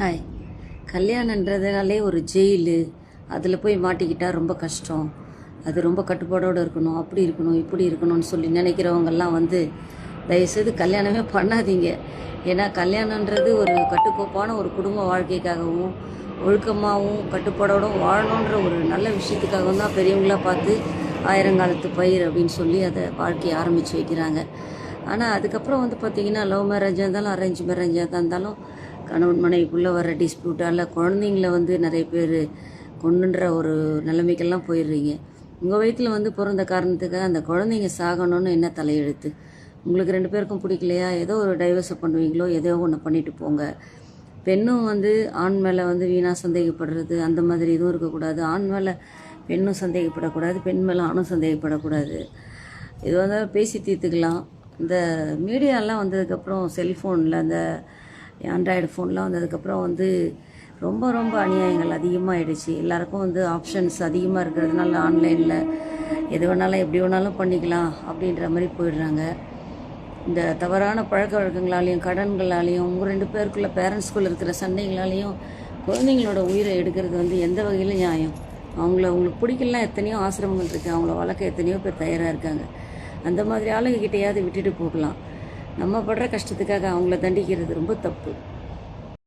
Hi. கல்யாணன்றதுனாலே ஒரு jail. அதில் போய் மாட்டிக்கிட்டால் ரொம்ப கஷ்டம். அது ரொம்ப கட்டுப்பாடோடு இருக்கணும். அப்படி இருக்கணும் இப்படி இருக்கணும்னு சொல்லி நினைக்கிறவங்கெல்லாம் வந்து தயவுசெய்து கல்யாணமே பண்ணாதீங்க. ஏன்னா கல்யாணன்றது ஒரு கட்டுக்கோப்பான ஒரு குடும்ப வாழ்க்கைக்காகவும் ஒழுக்கமாகவும் கட்டுப்பாடோடும் வாழணுன்ற ஒரு நல்ல விஷயத்துக்காகவும் தான் பெரியவங்களாக பார்த்து ஆயிரங்காலத்து பயிர் அப்படின்னு சொல்லி அதை வாழ்க்கையை ஆரம்பித்து வைக்கிறாங்க. ஆனால் அதுக்கப்புறம் வந்து பார்த்திங்கன்னா லவ் மேரேஜாக இருந்தாலும் அரேஞ்ச் மேரேஜாக இருந்தாலும் கணவன் மனைவிக்குள்ளே வர டிஸ்பியூட்டால் குழந்தைங்கள வந்து நிறைய பேர் கொண்டுன்ற ஒரு நிலைமைக்கெல்லாம் போயிடுறீங்க. உங்கள் வயிற்றில் வந்து பிறந்த காரணத்துக்காக அந்த குழந்தைங்க சாகணும்னு என்ன தலையெழுத்து? உங்களுக்கு ரெண்டு பேருக்கும் பிடிக்கலையா? ஏதோ ஒரு டைவர்ஸை பண்ணுவீங்களோ? ஏதோ ஒன்று பண்ணிட்டு போங்க. பெண்ணும் வந்து ஆண் மேலே வந்து வீணாக சந்தேகப்படுறது அந்த மாதிரி எதுவும் இருக்கக்கூடாது. ஆண் மேலே பெண்ணும் சந்தேகப்படக்கூடாது பெண் மேலே ஆணும் சந்தேகப்படக்கூடாது. இது வந்து பேசி தீர்த்துக்கலாம். இந்த மீடியாலாம் வந்ததுக்கப்புறம் செல்ஃபோனில் அந்த ஆண்ட்ராய்டு ஃபோன்லாம் வந்ததுக்கப்புறம் வந்து ரொம்ப ரொம்ப அநியாயங்கள் அதிகமாகிடுச்சு எல்லாருக்கும் வந்து ஆப்ஷன்ஸ் அதிகமாக இருக்கிறதுனால ஆன்லைனில் எது வேணாலும் எப்படி வேணாலும் பண்ணிக்கலாம் அப்படின்ற மாதிரி போயிடுறாங்க. இந்த தவறான பழக்க வழக்கங்களாலையும் கடன்களாலையும் உங்கள் ரெண்டு பேருக்குள்ள பேரண்ட்ஸ்குள்ளே இருக்கிற சண்டைகளாலையும் குழந்தைங்களோட உயிரை எடுக்கிறது வந்து எந்த வகையில் நியாயம்? அவங்கள அவங்களுக்கு பிடிக்கலாம் எத்தனையோ ஆசிரமங்கள் இருக்குது அவங்கள வளர்க்க எத்தனையோ பேர் தயாராக இருக்காங்க. அந்த மாதிரி ஆளுங்க கிட்டேயாவது விட்டுட்டு போகலாம். நம்ம படுற கஷ்டத்துக்காக அவங்கள தண்டிக்கிறது ரொம்ப தப்பு.